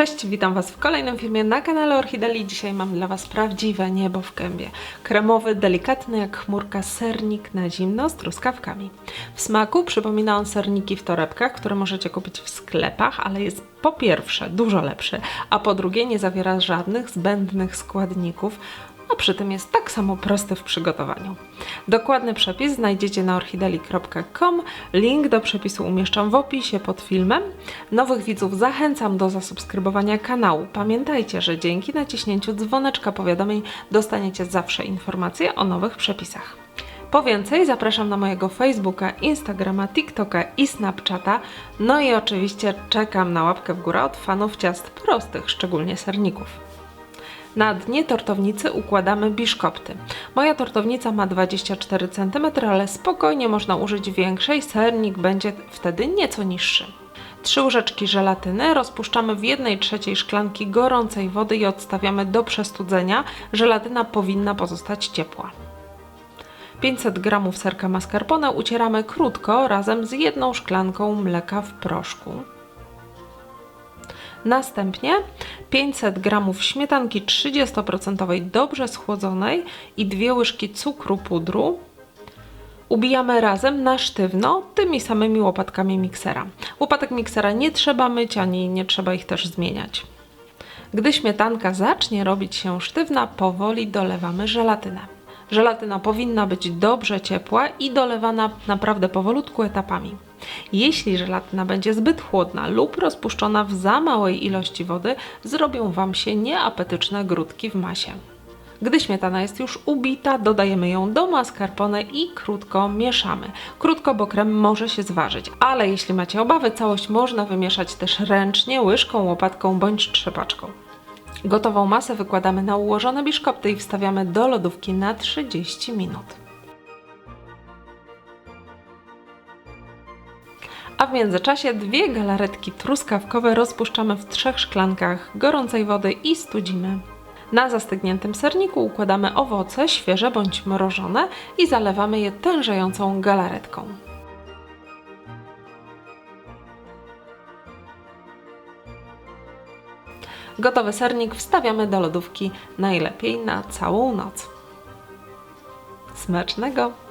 Cześć, witam Was w kolejnym filmie na kanale Orchideli. Dzisiaj mam dla Was prawdziwe niebo w gębie. Kremowy, delikatny jak chmurka sernik na zimno z truskawkami. W smaku przypomina on serniki w torebkach, które możecie kupić w sklepach, ale jest po pierwsze dużo lepszy, a po drugie nie zawiera żadnych zbędnych składników, a przy tym jest tak samo prosty w przygotowaniu. Dokładny przepis znajdziecie na orchideli.com. Link do przepisu umieszczam w opisie pod filmem. Nowych widzów zachęcam do zasubskrybowania kanału. Pamiętajcie, że dzięki naciśnięciu dzwoneczka powiadomień dostaniecie zawsze informacje o nowych przepisach. Po więcej zapraszam na mojego Facebooka, Instagrama, TikToka i Snapchata. No i oczywiście czekam na łapkę w górę od fanów ciast prostych, szczególnie serników. Na dnie tortownicy układamy biszkopty. Moja tortownica ma 24 cm, ale spokojnie można użyć większej, sernik będzie wtedy nieco niższy. Trzy łyżeczki żelatyny rozpuszczamy w 1 trzeciej szklanki gorącej wody i odstawiamy do przestudzenia. Żelatyna powinna pozostać ciepła. 500 g serka mascarpone ucieramy krótko razem z jedną szklanką mleka w proszku. Następnie 500 g śmietanki 30% dobrze schłodzonej i dwie łyżki cukru pudru. Ubijamy razem na sztywno tymi samymi łopatkami miksera. Łopatek miksera nie trzeba myć ani nie trzeba ich też zmieniać. Gdy śmietanka zacznie robić się sztywna, powoli dolewamy żelatynę. Żelatyna powinna być dobrze ciepła i dolewana naprawdę powolutku etapami. Jeśli żelatyna będzie zbyt chłodna lub rozpuszczona w za małej ilości wody, zrobią Wam się nieapetyczne grudki w masie. Gdy śmietana jest już ubita, dodajemy ją do mascarpone i krótko mieszamy. Krótko, bo krem może się zważyć, ale jeśli macie obawy, całość można wymieszać też ręcznie, łyżką, łopatką bądź trzepaczką. Gotową masę wykładamy na ułożone biszkopty i wstawiamy do lodówki na 30 minut. A w międzyczasie dwie galaretki truskawkowe rozpuszczamy w trzech szklankach gorącej wody i studzimy. Na zastygniętym serniku układamy owoce, świeże bądź mrożone i zalewamy je tężejącą galaretką. Gotowy sernik wstawiamy do lodówki najlepiej na całą noc. Smacznego!